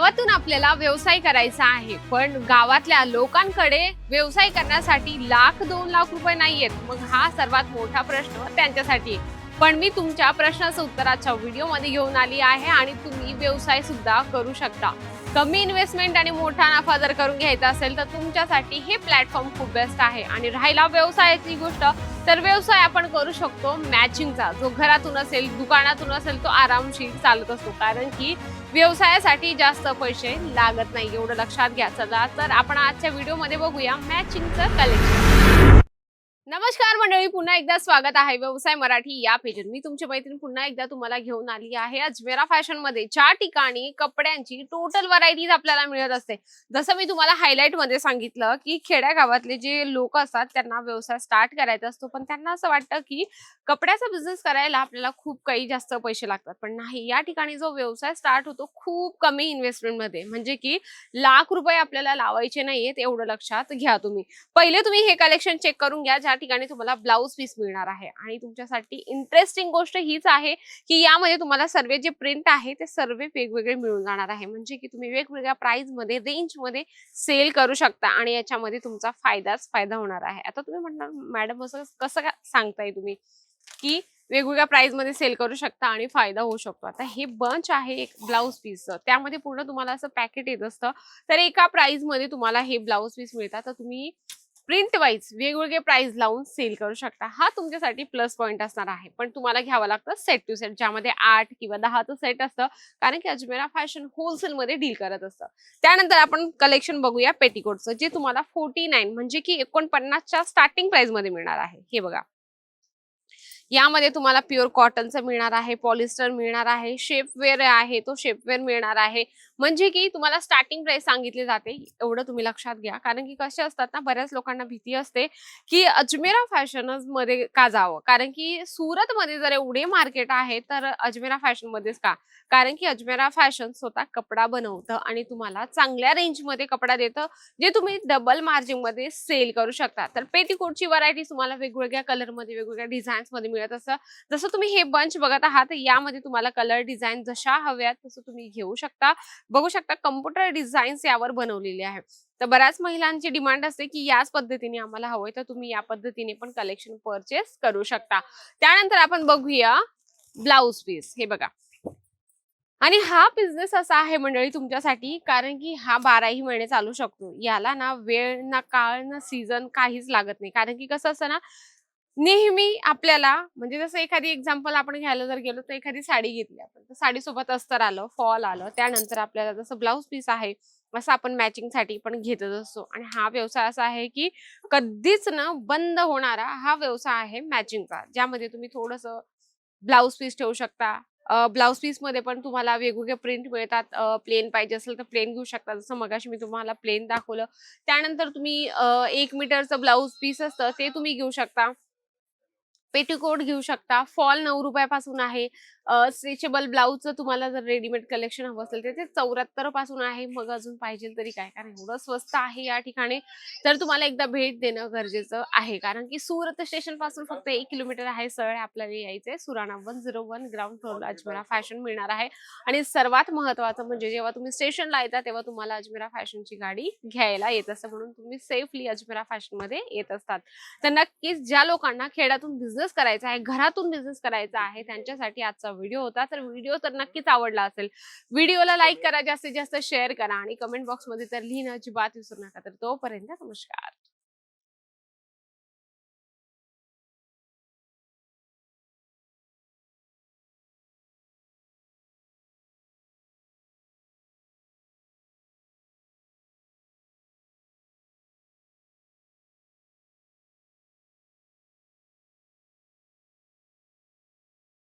गावातून आपल्याला व्यवसाय करायचा आहे. पण गावातल्या लोकांकडे व्यवसाय करण्यासाठी लाख दोन लाख रुपये नाहीयेत. मग हा सर्वात मोठा प्रश्न त्यांच्यासाठी आहे. पण मी तुमच्या प्रश्नाचं उत्तराच्या व्हिडिओमध्ये घेऊन आली आहे आणि तुम्ही व्यवसाय सुद्धा करू शकता. कमी इन्व्हेस्टमेंट आणि मोठा नफा जर करून घ्यायचा असेल तर तुमच्यासाठी हे प्लॅटफॉर्म खूप बेस्ट आहे. आणि राहिला व्यवसायाची गोष्ट तर व्यवसाय आपण करू शकतो मॅचिंगचा जो घरातून असेल दुकानातून असेल तो आरामशीर चालत असतो. कारण की व्यवसायासाठी जास्त पैसे लागत नाही एवढं लक्षात घ्या चला तर आपण आजच्या व्हिडिओमध्ये बघूया मॅचिंगचं कलेक्शन नमस्कार मंडळी पुन्हा एकदा स्वागत आहे व्यवसाय मराठी या पेजवर मी तुमची मैत्रीण पुन्हा एकदा तुम्हाला घेऊन आली आहे. अजमेरा फॅशनमध्ये ज्या ठिकाणी कपड्यांची टोटल व्हरायटीज आपल्याला मिळत असते जसं मी तुम्हाला हायलाइटमध्ये सांगितलं की खेड्या गावातले जे लोक असतात त्यांना व्यवसाय स्टार्ट करायचा असतो. पण त्यांना असं वाटतं की कपड्याचा बिझनेस करायला आपल्याला खूप काही जास्त पैसे लागतात. पण नाही या ठिकाणी जो व्यवसाय स्टार्ट होतो खूप कमी इन्व्हेस्टमेंटमध्ये म्हणजे की लाख रुपये आपल्याला लावायचे नाहीयेत एवढं लक्षात घ्या तुम्ही. पहिले तुम्ही हे कलेक्शन चेक करून घ्या ज्या ठिकाणी तुम्हाला ब्लाऊज पीस मिळणार आहे. आणि तुमच्यासाठी इंटरेस्टिंग गोष्ट हीच आहे की यामध्ये तुम्हाला सर्व जे प्रिंट आहे ते सर्व वेगवेगळे मिळून जाणार आहे. म्हणजे की तुम्ही वेगवेगळ्या प्राइसमध्ये रेंजमध्ये सेल करू शकता आणि याच्यामध्ये तुमचा फायदाच फायदा होणार आहे. आता तुम्ही म्हणणार मॅडम असं कसं सांगताय तुम्ही की वेगवेगळ्या प्राइसमध्ये सेल करू शकता आणि फायदा होऊ शकतो. आता हे बंच आहे एक ब्लाऊज पीसचं त्यामध्ये पूर्ण तुम्हाला असं पॅकेट येत असतं. तर एका प्राइसमध्ये तुम्हाला हे ब्लाऊज पीस मिळतात. तर तुम्ही प्रिंट वाईज वेगवेगळे प्राइस लावून सेल करू शकता. हा तुमच्यासाठी प्लस पॉईंट असणार आहे. पण तुम्हाला घ्यावं लागतं सेट टू सेट ज्यामध्ये आठ किंवा दहाचं सेट असतं. कारण की अजमेरा फॅशन होलसेल मध्ये डील करत असतं. त्यानंतर आपण कलेक्शन बघूया पेटिकोटचं जे तुम्हाला फोर्टी नाईन म्हणजे की एकोणपन्नासच्या स्टार्टिंग प्राइसमध्ये मिळणार आहे. हे बघा. यामध्ये तुम्हाला प्युअर कॉटनचं मिळणार आहे पॉलिस्टर मिळणार आहे शेपवेअर आहे तो शेपवेअर मिळणार आहे. म्हणजे की तुम्हाला स्टार्टिंग प्राइस सांगितली जाते एवढं तुम्ही लक्षात घ्या. कारण की कसे असतात ना बऱ्याच लोकांना भीती असते की अजमेरा फॅशनमध्ये का जावं? कारण की सुरत मध्ये जर एवढे मार्केट आहे तर अजमेरा फॅशन मध्येच का? कारण की अजमेरा फॅशन स्वतः कपडा बनवतं आणि तुम्हाला चांगल्या रेंजमध्ये कपडा देतं जे तुम्ही डबल मार्जिनमध्ये सेल करू शकता. तर पेटीकोटची व्हरायटी तुम्हाला वेगवेगळ्या कलरमध्ये वेगवेगळ्या डिझाईन्समध्ये मिळत असतं जसं तुम्ही हे बंच बघत आहात यामध्ये तुम्हाला कलर डिझाईन जशा हव्यात तसं तुम्ही घेऊ शकता. बघू शकता कम्प्युटर डिझाईन्स यावर बनवलेले आहे तर बऱ्याच महिलांची डिमांड असते की याच पद्धतीने आम्हाला हवंय तर तुम्ही या पद्धतीने पण कलेक्शन परचेस करू शकता. त्यानंतर आपण बघूया ब्लाऊज पीस हे बघा. आणि हा बिझनेस असा आहे मंडळी तुमच्यासाठी कारण की हा बाराही महिने चालू शकतो. याला ना वेळ ना काळ ना सीझन काहीच लागत नाही. कारण की कसं असतं ना नेहमी आपल्याला म्हणजे जसं एखादी एक्झाम्पल आपण घ्यायला जर गेलो तर एखादी साडी घेतली आपण. तर साडीसोबत अस्तर आलं फॉल आलं त्यानंतर आपल्याला जसं ब्लाऊज पीस आहे असं आपण मॅचिंगसाठी पण घेतच असतो. आणि हा व्यवसाय असा आहे की कधीच ना बंद होणारा हा व्यवसाय आहे मॅचिंगचा ज्यामध्ये तुम्ही थोडस ब्लाऊज पीस ठेवू शकता. ब्लाऊज पीसमध्ये पण तुम्हाला वेगवेगळे प्रिंट मिळतात. प्लेन पाहिजे असेल तर प्लेन घेऊ शकता. जसं मगाशी मी तुम्हाला प्लेन दाखवलं. त्यानंतर तुम्ही एक मीटरचं ब्लाऊज पीस असतं ते तुम्ही घेऊ शकता. पेटीकोट घेऊ शकता. फॉल नऊ रुपयापासून आहे. स्ट्रेचेबल ब्लाऊजचं तुम्हाला जर रेडीमेड कलेक्शन हवं असेल तर ते चौऱ्याहत्तरपासून आहे. मग अजून पाहिजे तरी काय? कारण एवढं स्वस्त आहे या ठिकाणी. तर तुम्हाला एकदा भेट देणं गरजेचं आहे. कारण की सुरत स्टेशनपासून फक्त एक किलोमीटर आहे. सरळ आपल्याला यायचंय. Surana one zero one ground फ्लोअरला अजमेरा फॅशन मिळणार आहे. आणि सर्वात महत्वाचं म्हणजे जेव्हा तुम्ही स्टेशनला येता तेव्हा तुम्हाला अजमेरा फॅशनची गाडी घ्यायला येत असतं. म्हणून तुम्ही सेफली अजमेरा फॅशनमध्ये येत असतात. तर नक्कीच ज्या लोकांना खेड्यातून बिझनेस करायचा आहे घरातून बिझनेस करायचा आहे त्यांच्यासाठी आजचा व्हिडिओ होता. तर व्हिडिओ तर नक्कीच आवडला असेल. व्हिडिओला लाईक करा जास्तीत जास्त शेअर करा आणि कमेंट बॉक्समध्ये तर लिहिणं अजिबात विसरू नका. तर तोपर्यंत नमस्कार.